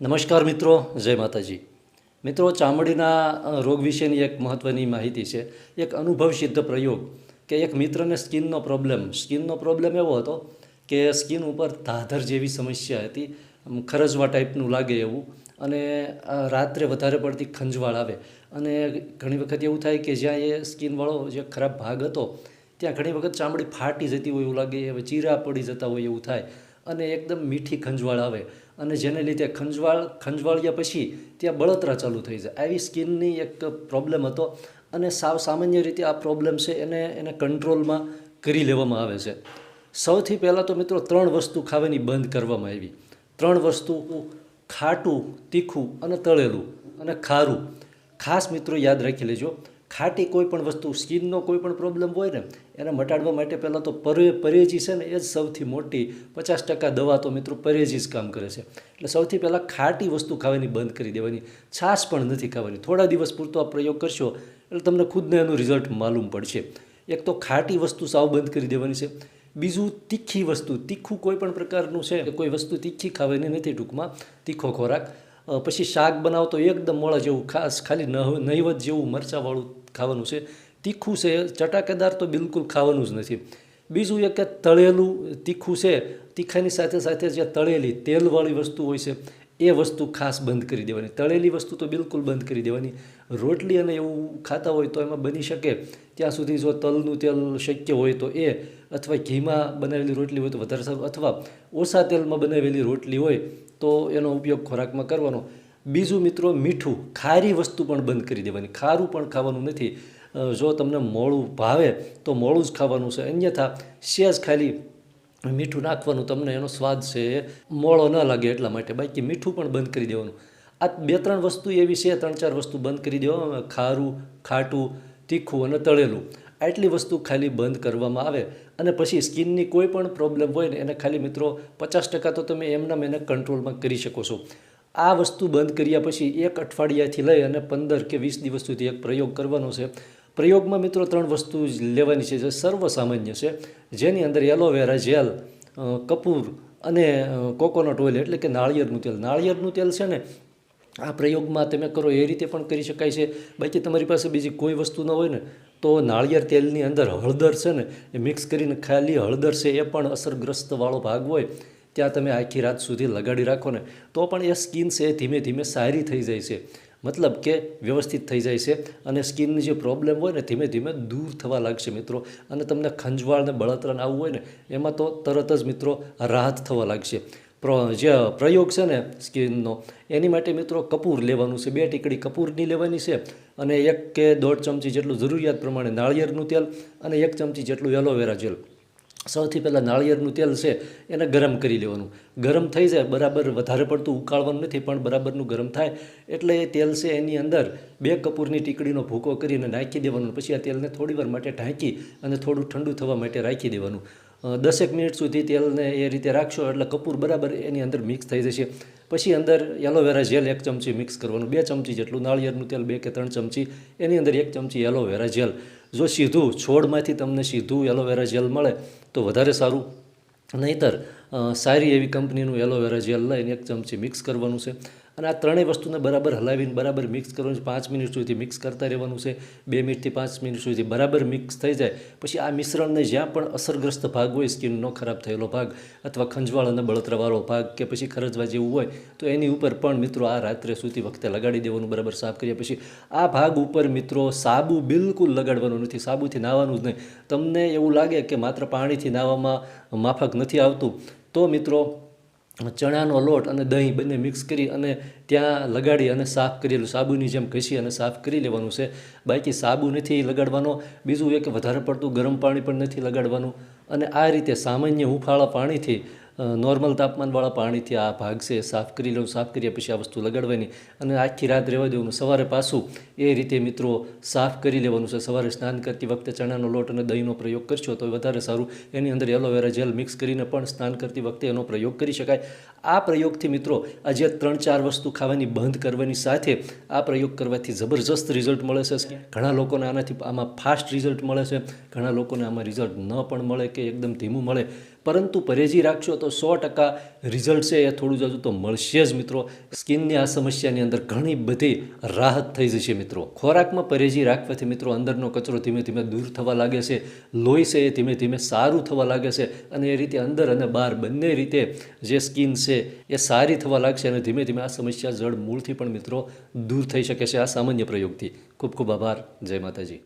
નમસ્કાર મિત્રો, જય માતાજી. મિત્રો, ચામડીના રોગ વિશેની એક મહત્ત્વની માહિતી છે. એક અનુભવ સિદ્ધ પ્રયોગ કે એક મિત્રને સ્કિનનો પ્રોબ્લેમ સ્કિનનો પ્રોબ્લેમ એવો હતો કે સ્કિન ઉપર ધાધર જેવી સમસ્યા હતી ખરજવા ટાઈપનું લાગે એવું અને રાત્રે વધારે પડતી ખંજવાળ આવે. અને ઘણી વખત એવું થાય કે જ્યાં એ સ્કિનવાળો જે ખરાબ ભાગ હતો, ત્યાં ઘણી વખત ચામડી ફાટી જતી હોય એવું લાગે હવે ચીરા પડી જતા હોય એવું થાય અને એકદમ મીઠી ખંજવાળ આવે. અને જેને લીધે ખંજવાળ, ખંજવાળ્યા પછી ત્યાં બળતરા ચાલુ થઈ જાય. આવી સ્કિનની એક પ્રોબ્લેમ હતો અને સાવ સામાન્ય રીતે આ પ્રોબ્લેમ છે એને એને કંટ્રોલમાં કરી લેવામાં આવે છે. સૌથી પહેલાં તો મિત્રો ત્રણ વસ્તુ ખાવાની બંધ કરવામાં આવી. ત્રણ વસ્તુ ખાટું, તીખું અને તળેલું અને ખારું. ખાસ મિત્રો યાદ રાખી લેજો. ખાટી કોઈ પણ વસ્તુ, સ્કિનનો કોઈ પણ પ્રોબ્લેમ હોય ને, એને મટાડવા માટે પહેલાં તો પરે પરેજી છે ને, એ જ સૌથી મોટી પચાસ ટકા દવા તો મિત્રો પરેજી જ કામ કરે છે. એટલે સૌથી પહેલાં ખાટી વસ્તુ ખાવાની બંધ કરી દેવાની, છાશ પણ નથી ખાવાની. થોડા દિવસ પૂરતો આ પ્રયોગ કરશો, એટલે તમને ખુદને એનું રિઝલ્ટ માલુમ પડશે. એક તો ખાટી વસ્તુ સાવ બંધ કરી દેવાની છે. બીજું તીખી વસ્તુ, તીખું કોઈ પણ પ્રકારનું છે કોઈ વસ્તુ તીખી ખાવાની નથી ટૂંકમાં, તીખો ખોરાક. પછી શાક બનાવો તો એકદમ મોળા જેવું ખાસ ખાલી નહ- નહિવત જેવું મરચાંવાળું ખાવાનું છે. તીખું છે, ચટાકેદાર તો બિલકુલ ખાવાનું જ નથી. બીજું એક કે તળેલું તીખું છે, તીખાની સાથે સાથે જે તળેલી તેલવાળી વસ્તુ હોય છે, એ વસ્તુ ખાસ બંધ કરી દેવાની. તળેલી વસ્તુ તો બિલકુલ બંધ કરી દેવાની. રોટલી અને એવું ખાતા હોય તો એમાં બની શકે. ત્યાં સુધી જો તલનું તેલ શક્ય હોય તો એ અથવા ઘીમાં બનાવેલી રોટલી હોય તો વધારે સારું. અથવા ઓછા તેલમાં બનાવેલી રોટલી હોય તો એનો ઉપયોગ ખોરાકમાં કરવાનો. બીજું મિત્રો, મીઠું. ખારી વસ્તુ પણ બંધ કરી દેવાની. ખારું પણ ખાવાનું નથી. જો તમને મોળું ભાવે તો મોળું જ ખાવાનું છે. અન્યથા, સેજ ખાલી મીઠું નાખવાનું તમને એનો સ્વાદ છે. એ મોળો ન લાગે એટલા માટે. બાકી મીઠું પણ બંધ કરી દેવાનું. આ બે ત્રણ વસ્તુ એવી છે, ત્રણ ચાર વસ્તુ બંધ કરી દેવામાં. ખારું, ખાટું, તીખું અને તળેલું. આટલી વસ્તુ ખાલી બંધ કરવામાં આવે અને પછી સ્કિનની કોઈ પણ પ્રોબ્લેમ હોય ને એને ખાલી મિત્રો પચાસ ટકા તો તમે એમનામ એને કંટ્રોલમાં કરી શકો છો. આ વસ્તુ બંધ કર્યા પછી એક અઠવાડિયાથી લઈ અને પંદર કે વીસ દિવસ સુધી એક પ્રયોગ કરવાનો છે. પ્રયોગમાં મિત્રો ત્રણ વસ્તુ લેવાની છે, જે સર્વસામાન્ય છે. જેની અંદર એલોવેરા જેલ કપૂર અને કોકોનટ ઓઇલ એટલે કે નાળિયેરનું તેલ. નાળિયેરનું તેલ છે ને આ પ્રયોગમાં તમે કરો એ રીતે પણ કરી શકાય છે. બાકી તમારી પાસે બીજી કોઈ વસ્તુ ન હોય ને તો નાળિયેર તેલની અંદર હળદર છે ને, એ મિક્સ કરીને ખાલી હળદર છે એ પણ અસરગ્રસ્તવાળો ભાગ હોય, ત્યાં તમે આખી રાત સુધી લગાડી રાખો ને, તો પણ એ સ્કિન છે એ ધીમે ધીમે સારી થઈ જાય છે. મતલબ કે વ્યવસ્થિત થઈ જાય છે અને સ્કિનની જે પ્રોબ્લેમ હોય ને, ધીમે ધીમે દૂર થવા લાગશે મિત્રો. અને તમને ખંજવાળ ને બળતરાને આવવું હોય ને, એમાં તો તરત જ મિત્રો રાહત થવા લાગશે. જે પ્રયોગ છે ને સ્કિનનો, એની માટે મિત્રો કપૂર લેવાનું છે. બે ટીકડી કપૂરની લેવાની છે અને એક કે દોઢ ચમચી જેટલું જરૂરિયાત પ્રમાણે નાળિયેરનું તેલ અને એક ચમચી જેટલું એલોવેરા જેલ સૌથી પહેલાં નાળિયેરનું તેલ છે એને ગરમ કરી લેવાનું. ગરમ થઈ જાય, બરાબર વધારે પડતું ઉકાળવાનું નથી, પણ બરાબરનું ગરમ થાય એટલે એ તેલ છે એની અંદર બે કપૂરની ટીકડીનો ભૂકો કરીને નાખી દેવાનું. પછી આ તેલને થોડીવાર માટે ઢાંકી અને થોડું ઠંડુ થવા માટે રાખી દેવાનું. દસેક મિનિટ સુધી તેલને એ રીતે રાખશો એટલે કપૂર બરાબર એની અંદર મિક્સ થઈ જશે. પછી અંદર એલોવેરા જેલ એક ચમચી મિક્સ કરવાનું, બે ચમચી જેટલું નાળિયેરનું તેલ, બે કે ત્રણ ચમચી, એની અંદર એક ચમચી એલોવેરા જેલ. જો સીધું છોડમાંથી તમને સીધું એલોવેરા જેલ મળે તો વધારે સારું. નહીંતર સારી એવી કંપનીનું એલોવેરા જેલ લઈને એક ચમચી મિક્સ કરવાનું છે. અને આ ત્રણેય વસ્તુને બરાબર હલાવીને, બરાબર મિક્સ કરવાનું છે. પાંચ મિનિટ સુધી મિક્સ કરતા રહેવાનું છે. બે મિનિટથી પાંચ મિનિટ સુધી બરાબર મિક્સ થઈ જાય. પછી આ મિશ્રણને જ્યાં પણ અસરગ્રસ્ત ભાગ હોય સ્કિનનો ખરાબ થયેલો ભાગ અથવા ખંજવાળ અને બળતરાવાળો ભાગ કે પછી ખરજવા જેવું હોય, તો એની ઉપર પણ મિત્રો આ રાત્રે સૂતી વખતે લગાડી દેવાનું, બરાબર સાફ કર્યા પછી આ ભાગ ઉપર મિત્રો સાબુ બિલકુલ લગાડવાનું નથી. સાબુથી નાહવાનું જ નહીં. તમને એવું લાગે કે માત્ર પાણીથી નાહવામાં માફક નથી આવતું, તો મિત્રો ચણાનો લોટ અને દહીં બંને મિક્સ કરી અને ત્યાં લગાડી અને સાફ કરેલું, સાબુની જેમ ઘસી અને સાફ કરી લેવાનું છે. બાકી સાબુ નથી લગાડવાનો, બીજું એક વધારે પડતું ગરમ પાણી પણ નથી લગાડવાનું. અને આ રીતે સામાન્ય હુંફાળા પાણીથી નોર્મલ તાપમાનવાળા પાણીથી આ ભાગ છે, સાફ કરી લઉં, સાફ કર્યા પછી આ વસ્તુ લગાડવાની અને આખી રાત રહેવા દેવાનું સવારે પાછું એ રીતે મિત્રો સાફ કરી લેવાનું છે. સવારે સ્નાન કરતી વખતે ચણાનો લોટ અને દહીંનો પ્રયોગ કરશો તો વધારે સારું. એની અંદર એલોવેરા જેલ મિક્સ કરીને પણ સ્નાન કરતી વખતે એનો પ્રયોગ કરી શકાય. આ પ્રયોગથી મિત્રો આજે ત્રણ ચાર વસ્તુ ખાવાની બંધ કરવાની સાથે આ પ્રયોગ કરવાથી જબરજસ્ત રિઝલ્ટ મળે છે. ઘણા લોકોને આનાથી આમાં ફાસ્ટ રિઝલ્ટ મળે છે. ઘણા લોકોને આમાં રિઝલ્ટ ન પણ મળે કે એકદમ ધીમું મળે. પરંતુ પરેજી રાખશો તો સો ટકા રિઝલ્ટ છે, એ થોડું જાજુ તો મળશે જ મિત્રો. સ્કિનની આ સમસ્યાની અંદર ઘણી બધી રાહત થઈ જશે મિત્રો. ખોરાકમાં પરેજી રાખવાથી મિત્રો અંદરનો કચરો ધીમે ધીમે દૂર થવા લાગે છે, લોહી છે એ ધીમે ધીમે સારું થવા લાગે છે અને એ રીતે અંદર અને બહાર બંને રીતે જે સ્કિન છે એ સારી થવા લાગશે અને ધીમે ધીમે આ સમસ્યા જળ મૂળથી પણ મિત્રો દૂર થઈ શકે છે આ સામાન્ય પ્રયોગથી. ખૂબ ખૂબ આભાર. જય માતાજી.